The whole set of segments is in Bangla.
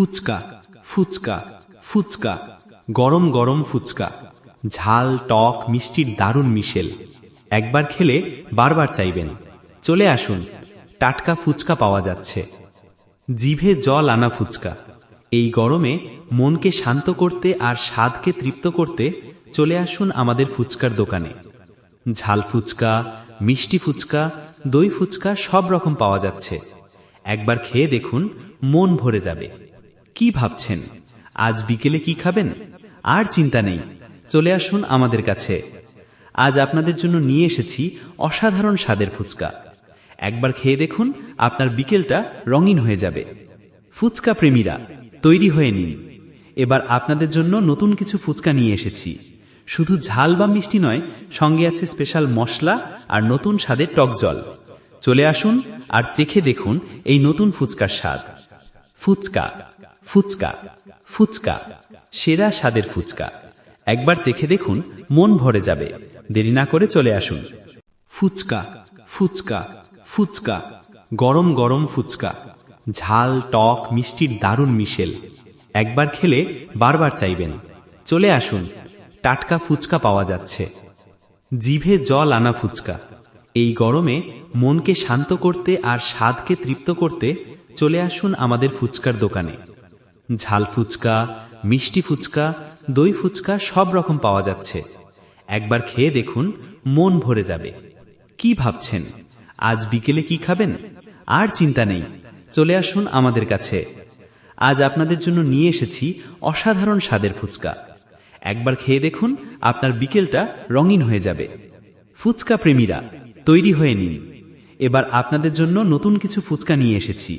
ফুচকা ফুচকা ফুচকা, গরম গরম ফুচকা। ঝাল, টক, মিষ্টির দারুণ মিশেল। একবার খেলে বারবার চাইবেন। চলে আসুন, টাটকা ফুচকা পাওয়া যাচ্ছে। জিভে জল আনা ফুচকা। এই গরমে মনকে শান্ত করতে আর স্বাদকে তৃপ্ত করতে চলে আসুন আমাদের ফুচকার দোকানে। ঝাল ফুচকা, মিষ্টি ফুচকা, দই ফুচকা সব রকম পাওয়া যাচ্ছে। একবার খেয়ে দেখুন, মন ভরে যাবে। কি ভাবছেন? আজ বিকেলে কি খাবেন? আর চিন্তা নেই। চলে আসুন আমাদের কাছে। আজ আপনাদের জন্য নিয়ে এসেছি অসাধারণ স্বাদের ফুচকা। একবার খেয়ে দেখুন, আপনার বিকেলটা রঙিন হয়ে যাবে। ফুচকা প্রেমীরা, তৈরি হয়ে নিন। এবার আপনাদের জন্য নতুন কিছু ফুচকা নিয়ে এসেছি। শুধু ঝাল বা মিষ্টি নয়, সঙ্গে আছে স্পেশাল মশলা আর নতুন স্বাদের টক জল। চলে আসুন আর চেখে দেখুন এই নতুন ফুচকার স্বাদ। ফুচকা ফুচকা ফুচকা, সেরা স্বাদের ফুচকা। একবার চেখে দেখুন, মন ভরে যাবে। দেরি না করে চলে আসুন। ফুচকা ফুচকা ফুচকা, গরম গরম ফুচকা। ঝাল, টক, মিষ্টির দারুণ মিশেল। একবার খেলে বারবার চাইবেন। চলে আসুন। টাটকা ফুচকা পাওয়া যাচ্ছে। জিভে জল আনা ফুচকা। এই গরমে মনকে শান্ত করতে আর স্বাদকে তৃপ্ত করতে চলে আসুন আমাদের ফুচকার দোকানে। ঝাল ফুচকা, মিষ্টি ফুচকা, দই ফুচকা সব রকম পাওয়া যাচ্ছে। একবার খেয়ে দেখুন, মন ভরে যাবে। কি ভাবছেন? আজ বিকেলে কি খাবেন? আর চিন্তা নেই, চলে আসুন আমাদের কাছে। আজ আপনাদের জন্য নিয়ে এসেছি অসাধারণ স্বাদের ফুচকা। একবার খেয়ে দেখুন, আপনার বিকেলটা রঙিন হয়ে যাবে। ফুচকা প্রেমীরা তৈরি হয়ে নিন। এবার আপনাদের জন্য নতুন কিছু ফুচকা নিয়ে এসেছি।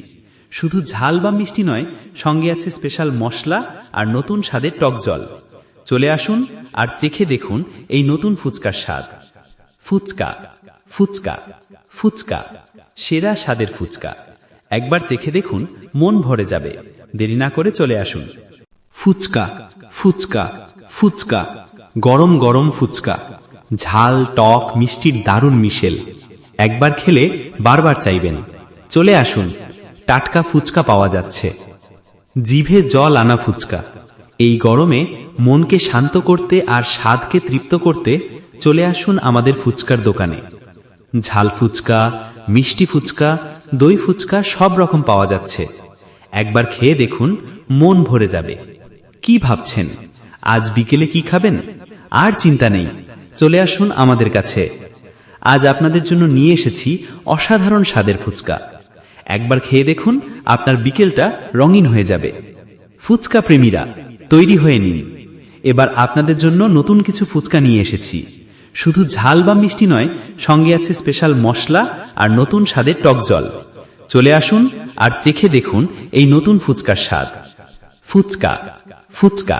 শুধু ঝাল বা মিষ্টি নয়, সঙ্গে আছে স্পেশাল মশলা আর নতুন স্বাদের টক জল। চলে আসুন আর চেখে দেখুন এই নতুন ফুচকার স্বাদ। ফুচকা ফুচকা ফুচকা, সেরা স্বাদের ফুচকা। একবার চেখে দেখুন, মন ভরে যাবে। দেরি না করে চলে আসুন। ফুচকা ফুচকা ফুচকা, গরম গরম ফুচকা। ঝাল, টক, মিষ্টির দারুণ মিশেল। একবার খেলে বারবার চাইবেন। চলে আসুন, টাটকা ফুচকা পাওয়া যাচ্ছে। জিভে জল আনা ফুচকা। এই গরমে মনকে শান্ত করতে আর স্বাদকে তৃপ্ত করতে চলে আসুন আমাদের ফুচকার দোকানে। ঝাল ফুচকা, মিষ্টি ফুচকা, দই ফুচকা সব রকম পাওয়া যাচ্ছে। একবার খেয়ে দেখুন, মন ভরে যাবে। কি ভাবছেন? আজ বিকেলে কি খাবেন? আর চিন্তা নেই। চলে আসুন আমাদের কাছে। আজ আপনাদের জন্য নিয়ে এসেছি অসাধারণ স্বাদের ফুচকা। একবার খেয়ে দেখুন, আপনার বিকেলটা রঙিন হয়ে যাবে। ফুচকা প্রেমীরা, তৈরি হয়ে নিন। এবার আপনাদের জন্য নতুন কিছু ফুচকা নিয়ে এসেছি। শুধু ঝাল বা মিষ্টি নয়, সঙ্গে আছে স্পেশাল মশলা আর নতুন স্বাদের টক জল। চলে আসুন আর চেখে দেখুন এই নতুন ফুচকার স্বাদ। ফুচকা ফুচকা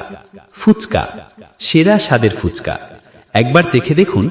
ফুচকা, সেরা স্বাদের ফুচকা। একবার চেখে দেখুন